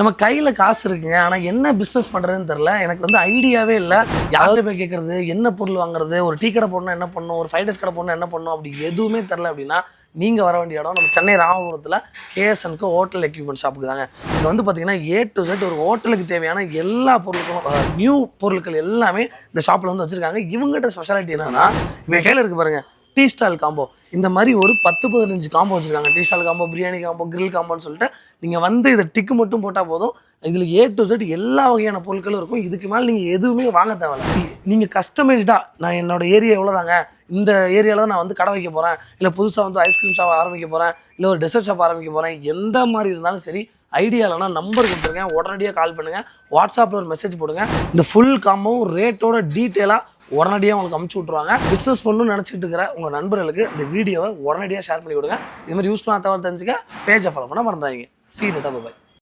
நம்ம கையில் காசு இருக்குங்க. ஆனால் என்ன பிஸ்னஸ் பண்ணுறதுன்னு தெரில எனக்கு வந்து ஐடியாவே இல்லை. யார்கிட்ட போய் கேட்குறது என்ன பொருள் வாங்குறது? ஒரு டீ கடை போடணும் என்ன பண்ணணும்? ஒரு ஃபைவ் டேஸ் கடை போடணும் என்ன பண்ணணும்? அப்படி எதுவுமே தெரில அப்படின்னா நீங்கள் வர வேண்டிய இடம் நம்ம சென்னை ராமபுரத்தில் கேஎஸ்என்க்கு ஹோட்டல் எக்யூப்மெண்ட் ஷாப்புக்கு தாங்க இங்கே வந்து பார்த்தீங்கன்னா ஏ டு செட் ஒரு ஹோட்டலுக்கு தேவையான எல்லா பொருட்களும் நியூ பொருட்கள் எல்லாமே இந்த ஷாப்பில் வந்து வச்சுருக்காங்க. இவங்ககிட்ட ஸ்பெஷாலிட்டி என்னன்னா இவங்க கையில் இருக்கு பாருங்க. டீ ஸ்டால் காம்போ இந்த மாதிரி ஒரு பத்து பதினஞ்சு காம்போ வச்சுருக்காங்க. Tea stall combo biryani combo grill காம்போன்னு சொல்லிட்டு நீங்கள் வந்து இதை டிக்கு மட்டும் போட்டால் போதும். இதில் ஏ டு செட் எல்லா வகையான பொருட்களும் இருக்கும். இதுக்கு மேலே நீங்கள் எதுவுமே வாங்க தேவையில்ல. நீங்கள் கஸ்டமைஸ்டாக நான் என்னோட ஏரியா எவ்வளோதாங்க இந்த ஏரியாவில் தான் நான் வந்து கடை வைக்க போகிறேன் இல்லை புதுசாக வந்து ஐஸ்கிரீம் ஷாப் ஆரம்பிக்க போகிறேன் இல்லை ஒரு டெசர்ட் ஷாப் ஆரம்பிக்க போகிறேன் எந்த மாதிரி இருந்தாலும் சரி ஐடியா இல்லைனா நம்பர் கொடுத்துருங்க. உடனடியாக கால் பண்ணுங்கள் வாட்ஸ்அப்பில் ஒரு மெசேஜ் போடுங்க. இந்த ஃபுல் காம்போவும் ரேட்டோட டீட்டெயிலாக உடனடியாக உங்களுக்கு அமுச்சு விட்ருவாங்க பிஸ்னஸ் பண்ணணும்னு நினச்சிட்டு இருக்கிற உங்கள் நண்பர்களுக்கு இந்த வீடியோவை உடனடியாக ஷேர் பண்ணி விடுங்க இது மாதிரி பண்ண தகவல் தெரிஞ்சுக்க பேஜை ஃபாலோ பண்ண மறந்துடாங்க சீ டேட்டா பாய்